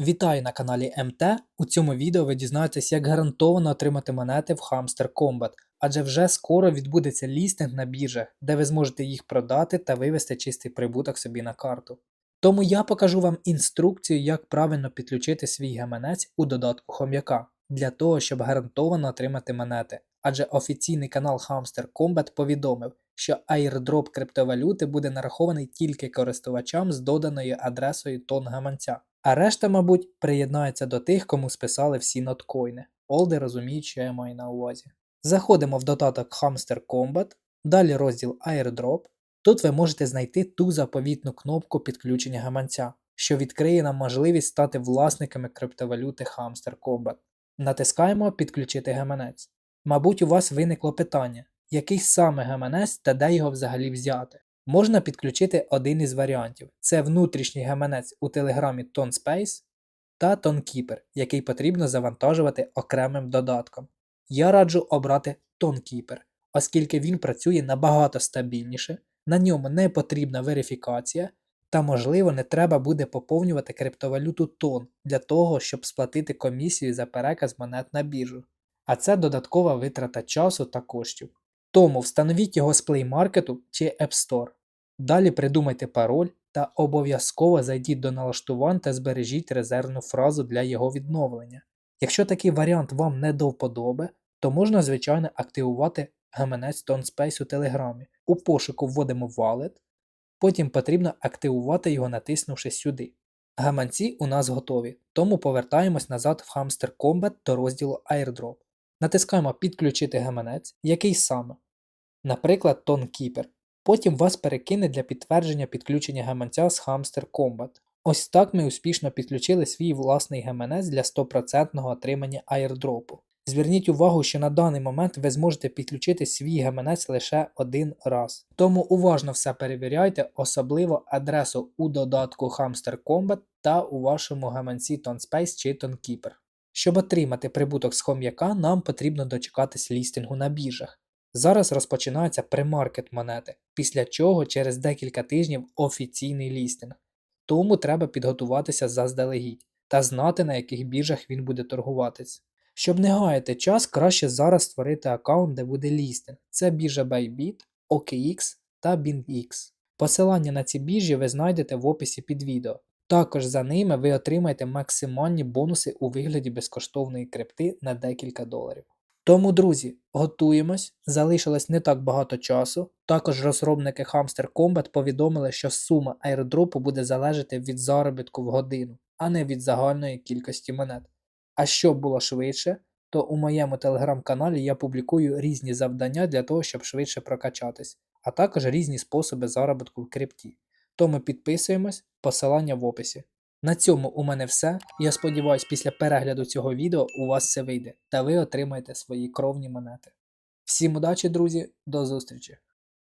Вітаю на каналі МТ. У цьому відео ви дізнаєтесь, як гарантовано отримати монети в Hamster Combat, адже вже скоро відбудеться лістинг на біржах, де ви зможете їх продати та вивести чистий прибуток собі на карту. Тому я покажу вам інструкцію, як правильно підключити свій гаманець у додатку хом'яка, для того, щоб гарантовано отримати монети. Адже офіційний канал Hamster Combat повідомив, що airdrop криптовалюти буде нарахований тільки користувачам з доданою адресою тон гаманця. А решта, мабуть, приєднається до тих, кому списали всі ноткоїни. Олди розуміють, що я маю на увазі. Заходимо в додаток Hamster Combat, далі розділ Airdrop. Тут ви можете знайти ту заповітну кнопку підключення гаманця, що відкриє нам можливість стати власниками криптовалюти Hamster Combat. Натискаємо Підключити гаманець. Мабуть, у вас виникло питання, який саме гаманець та де його взагалі взяти. Можна підключити один із варіантів: це внутрішній гаманець у телеграмі ToneSpace та ToneKeeper, який потрібно завантажувати окремим додатком. Я раджу обрати ToneKeeper, оскільки він працює набагато стабільніше, на ньому не потрібна верифікація, та, можливо, не треба буде поповнювати криптовалюту TON для того, щоб сплатити комісію за переказ монет на біржу. А це додаткова витрата часу та коштів. Тому встановіть його з Play Market чи App Store. Далі придумайте пароль та обов'язково зайдіть до налаштувань та збережіть резервну фразу для його відновлення. Якщо такий варіант вам не до вподоби, то можна, звичайно, активувати гаманець ToneSpace у Телеграмі. У пошуку вводимо Wallet, потім потрібно активувати його, натиснувши сюди. Гаманці у нас готові, тому повертаємось назад в Hamster Combat до розділу Airdrop. Натискаємо Підключити гаманець, який саме. Наприклад, ToneKeeper. Потім вас перекине для підтвердження підключення гаманця з Hamster Combat. Ось так ми успішно підключили свій власний гаманець для 100% отримання airdropу. Зверніть увагу, що на даний момент ви зможете підключити свій гаманець лише один раз. Тому уважно все перевіряйте, особливо адресу у додатку Hamster Combat та у вашому гаманці TonSpace чи TonKeeper. Щоб отримати прибуток з хом'яка, нам потрібно дочекатись лістингу на біржах. Зараз розпочинається премаркет монети, після чого через декілька тижнів офіційний лістинг. Тому треба підготуватися заздалегідь та знати, на яких біржах він буде торгуватись. Щоб не гаяти час, краще зараз створити аккаунт, де буде лістинг. Це біржа Bybit, OKX та BingX. Посилання на ці біржі ви знайдете в описі під відео. Також за ними ви отримаєте максимальні бонуси у вигляді безкоштовної крипти на декілька доларів. Тому, друзі, готуємось, залишилось не так багато часу. Також розробники Hamster Combat повідомили, що сума airdropу буде залежати від заробітку в годину, а не від загальної кількості монет. А щоб було швидше, то у моєму телеграм-каналі я публікую різні завдання для того, щоб швидше прокачатись, а також різні способи заробітку в крипті. Тому підписуємось, посилання в описі. На цьому у мене все. Я сподіваюся, після перегляду цього відео у вас все вийде та ви отримаєте свої кровні монети. Всім удачі, друзі, до зустрічі!